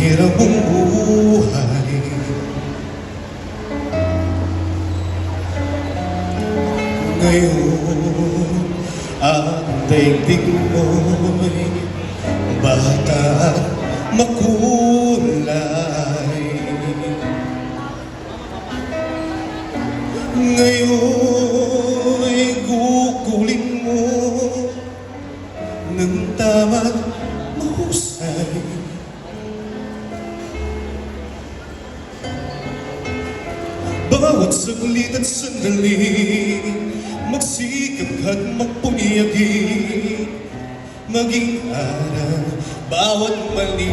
hirap mong buhay. Ngayon ang daigdig mo'y bata makulay. Ngayon Bawat saglit at sandali Magsikap at magpunyagi Maging aral bawat mali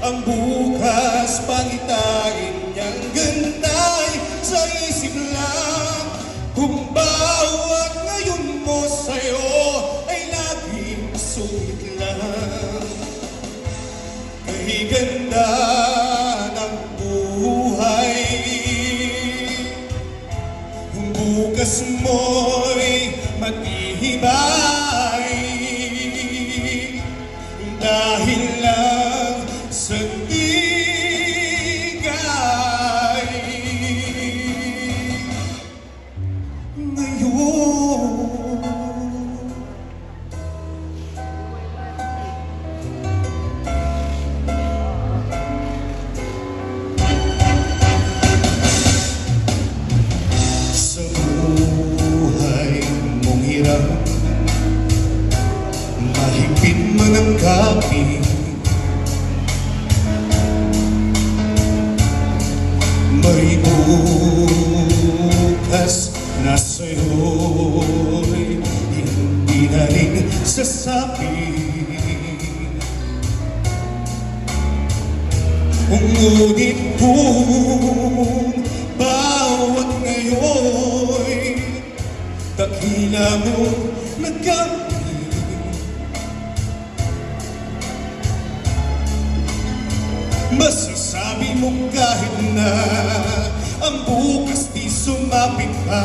Ang bukas pangitain niyang gantay Sa isip lang Kung bawat ngayon mo sa'yo Ay laging sulit lang. Kay Ang kapit May bukas na sa'yo'y Hindi na rin sasabi. Ngunit kung bawat ngayon Dakila mo nagkamit Masasabi mo kahit na Ang bukas di sumapit pa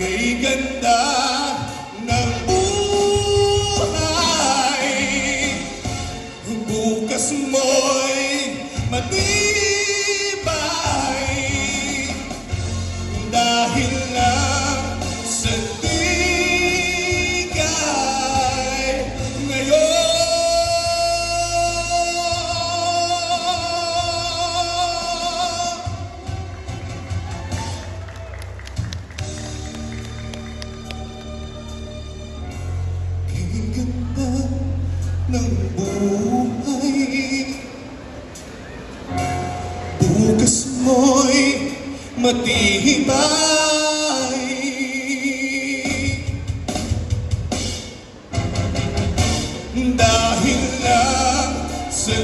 Kay ganda ng buhay. Bukas mo'y matibay ng buhay. Bukas mo'y matibay. Dahil lang sa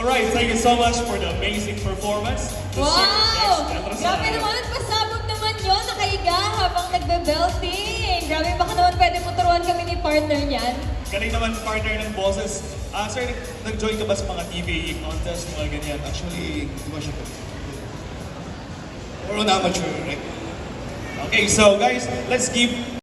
Alright, thank you so much for the amazing performance. The Wow! Grabe naman, pasabog naman yun, nakahiga habang nagbe-belting. Grabe, baka naman pwede mo turuan kami ni partner niyan. Galing naman partner ng bosses. Ah, sir, nag-join ka ba sa mga TV contest, mga ganyan? Actually, di ba siya po? Or on amateur, right? Okay, so guys, let's give